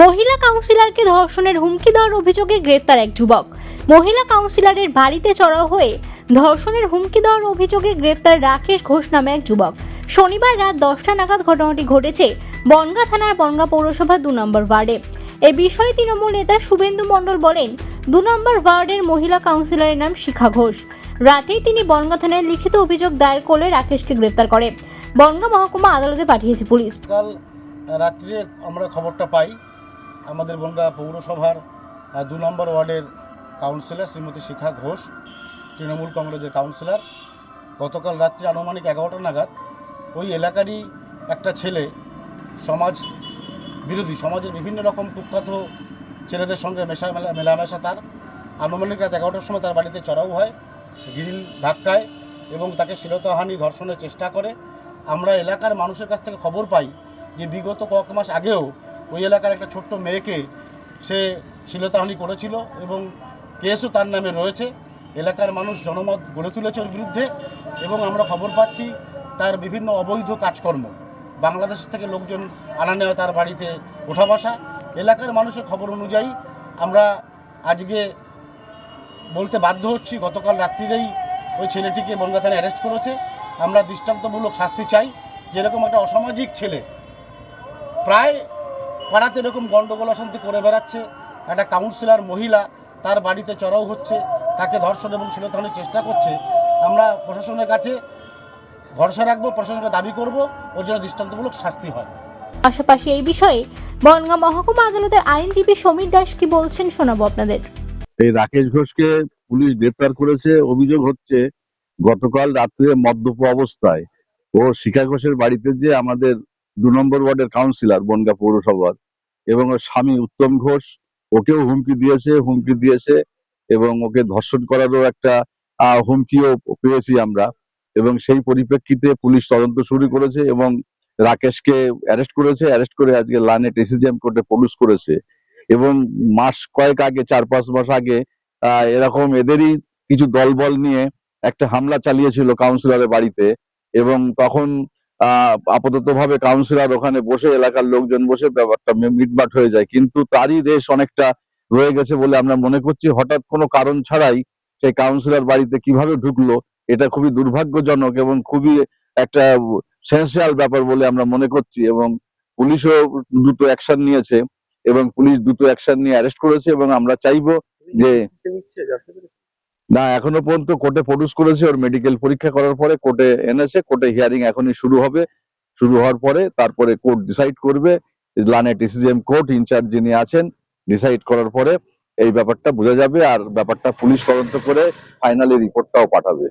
মহিলা কাউন্সিলরকে ধর্ষণের হুমকি দেওয়ার অভিযোগে গ্রেফতার এক যুবক। মহিলা কাউন্সিলরের বাড়িতে চড়াও হয়ে ধর্ষণের হুমকি দেওয়ার অভিযোগে গ্রেফতার রাকেশ ঘোষ নামে এক যুবক। শনিবার রাত দশটা নাগাদ ঘটনাটি ঘটেছে বনগা থানার বনগা পৌরসভা দু নম্বর ওয়ার্ডে। এ বিষয়ে তৃণমূল নেতা শুভেন্দু মণ্ডল বলেন, দু নম্বর ওয়ার্ডের মহিলা কাউন্সিলরের নাম শিখা ঘোষ। রাতেই তিনি বনগা থানায় লিখিত অভিযোগ দায়ের করলে রাকেশকে গ্রেফতার করে। বনগা মহকুমা আদালতে পাঠিয়েছে পুলিশ। রাত্রে আমরা খবরটা পাই আমাদের বনগা পৌরসভার দু নম্বর ওয়ার্ডের কাউন্সিলর শ্রীমতী শিখা ঘোষ, তৃণমূল কংগ্রেসের কাউন্সিলর গতকাল রাত্রি আনুমানিক এগারোটা নাগাদ ওই এলাকারই একটা ছেলে সমাজ বিরোধী, সমাজের বিভিন্ন রকম কুখ্যাত ছেলেদের সঙ্গে মেশা মেলা, মেলামেশা তার। আনুমানিক রাত এগারোটার সময় তার বাড়িতে চড়াও হয়, গ্রিল ধাক্কায় এবং তাকে শ্লীলতাহানি ধর্ষণের চেষ্টা করে। আমরা এলাকার মানুষের কাছ থেকে খবর পাই যে বিগত কয়েক মাস আগেও ওই এলাকার একটা ছোট্ট মেয়েকে সে শ্লীলতাহানি করেছিল এবং কেসও তার নামে রয়েছে। এলাকার মানুষ জনমত গড়ে তুলেছে ওর বিরুদ্ধে এবং আমরা খবর পাচ্ছি তার বিভিন্ন অবৈধ কাজকর্ম। বাংলাদেশ থেকে লোকজন আনা নেওয়া তার বাড়িতে ওঠা বসা। এলাকার মানুষের খবর অনুযায়ী আমরা আজকে বলতে বাধ্য হচ্ছি, গতকাল রাত্রিরেই ওই ছেলেটিকে বনগা থানায় অ্যারেস্ট করেছে। আমরা দৃষ্টান্তমূলক শাস্তি চাই। যেরকম একটা অসামাজিক ছেলে, প্রায় পাড়াতে এরকম গণ্ডগোল অশান্তি করে বেড়াচ্ছে। একটা কাউন্সিলর মহিলা তার বাড়িতে চড়াও হচ্ছে তাকে ধর্ষণ এবং শ্লীলতাহানির চেষ্টা করছে। আমরা প্রশাসনের কাছে ভরসা রাখব প্রশাসনকে দাবি করব ওর জন্য দৃষ্টান্তমূলক শাস্তি হয়। পাশাপাশি এই বিষয়ে বনগাঁ মহকুমা আদালতের আইনজীবী সমীর দাস কি বলছেন শোনাবো আপনাদের। এই রাকেশ ঘোষকে পুলিশ গ্রেপ্তার করেছে অভিযোগ হচ্ছে গতকাল রাত্রে মদ্যপ অবস্থায়। ও শিখা ঘোষের বাড়িতে যে আমাদের দু নম্বর ওয়ার্ডের কাউন্সিলর বনগা পৌরসভার। এবং ওর স্বামী উত্তম ঘোষ, ওকেও হুমকি দিয়েছে হুমকি দিয়েছে এবং ওকে ধর্ষণ করারও একটা হুমকিও পেয়েছি আমরা। এবং সেই পরিপ্রেক্ষিতে পুলিশ তদন্ত শুরু করেছে এবং রাকেশকে অ্যারেস্ট করেছে। অ্যারেস্ট করে আজকে লানে টিসিজিএম কোর্টে পুলিশ করেছে। এবং মাস কয়েক আগে, চার পাঁচ মাস আগে এরকম এদেরই কিছু দলবল নিয়ে একটা হামলা চালিয়েছিল কাউন্সিলরের বাড়িতে। এবং তখন আপাতত ভাবে কাউন্সিলর ওখানে বসে, এলাকার লোকজন বসে ব্যাপারটা মিটমাট হয়ে যায়। কিন্তু তারই রেশ অনেকটা রয়ে গেছে বলে আমরা মনে করছি। হঠাৎ কোনো কারণ ছাড়াই সেই কাউন্সিলর বাড়িতে কীভাবে ঢুকলো, এটা খুবই দুর্ভাগ্যজনক এবং খুবই একটা সেন্সিয়াল ব্যাপার বলে আমরা মনে করছি এবং পুলিশও দ্রুত অ্যাকশন নিয়েছে এবং পুলিশ দ্রুত অ্যাকশন নিয়ে অ্যারেস্ট করেছে এবং আমরা চাইব যে না, এখনও পর্যন্ত কোর্টে প্রডিউস করেছে, ওর মেডিকেল পরীক্ষা করার পরে কোর্টে এনেছে, কোর্টে হিয়ারিং এখনই শুরু হবে। শুরু হওয়ার পরে তারপরে কোর্ট ডিসাইড করবে লানে ডিসিজিএম কোর্ট ইনচার্জ যিনি আছেন ডিসাইড করার পরে এই ব্যাপারটা বোঝা যাবে আর ব্যাপারটা পুলিশ তদন্ত করে ফাইনালি রিপোর্টটাও পাঠাবে।